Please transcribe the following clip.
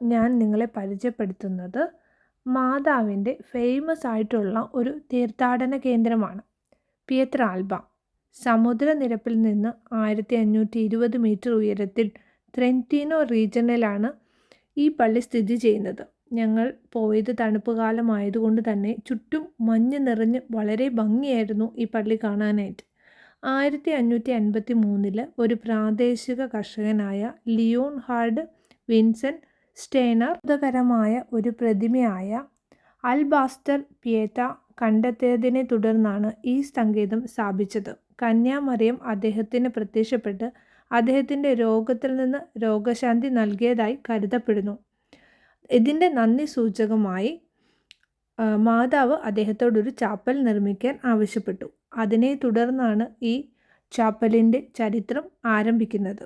ഞാൻ നിങ്ങളെ പരിചയപ്പെടുത്തുന്നത് മാതാവിന്റെ ഫേമസ് ആയിട്ടുള്ള ഒരു തീർത്ഥാടന കേന്ദ്രമാണ്. Pietra Alba. സമുദ്രനിരപ്പിൽ നിന്ന് ആയിരത്തി അഞ്ഞൂറ്റി ഇരുപത് മീറ്റർ ഉയരത്തിൽ ത്രെന്റീനോ റീജിയനിലാണ് ഈ പള്ളി സ്ഥിതി ചെയ്യുന്നത്. ഞങ്ങൾ പോയത് തണുപ്പ് കാലമായതുകൊണ്ട് തന്നെ ചുറ്റും മഞ്ഞ് നിറഞ്ഞ് വളരെ ഭംഗിയായിരുന്നു ഈ പള്ളി കാണാനായിട്ട്. ആയിരത്തി അഞ്ഞൂറ്റി അൻപത്തി മൂന്നിൽ ഒരു പ്രാദേശിക കർഷകനായ ലിയോൺ ഹാർഡ് വിൻസൻ സ്റ്റേനർ അത്ഭുതകരമായ ഒരു പ്രതിമയായ അൽബാസ്റ്റർ പിയേറ്റ കണ്ടെത്തിയതിനെ തുടർന്നാണ് ഈ സങ്കേതം സ്ഥാപിച്ചത്. കന്യാമറിയം അദ്ദേഹത്തിന് പ്രത്യക്ഷപ്പെട്ട് അദ്ദേഹത്തിന്റെ രോഗത്തിൽ നിന്ന് രോഗശാന്തി നൽകിയതായി കരുതപ്പെടുന്നു. ഇതിന്റെ നന്ദി സൂചകമായി മാതാവ് അദ്ദേഹത്തോടൊരു ചാപ്പൽ നിർമ്മിക്കാൻ ആവശ്യപ്പെട്ടു. അതിനെ തുടർന്നാണ് ഈ ചാപ്പലിന്റെ ചരിത്രം ആരംഭിക്കുന്നത്.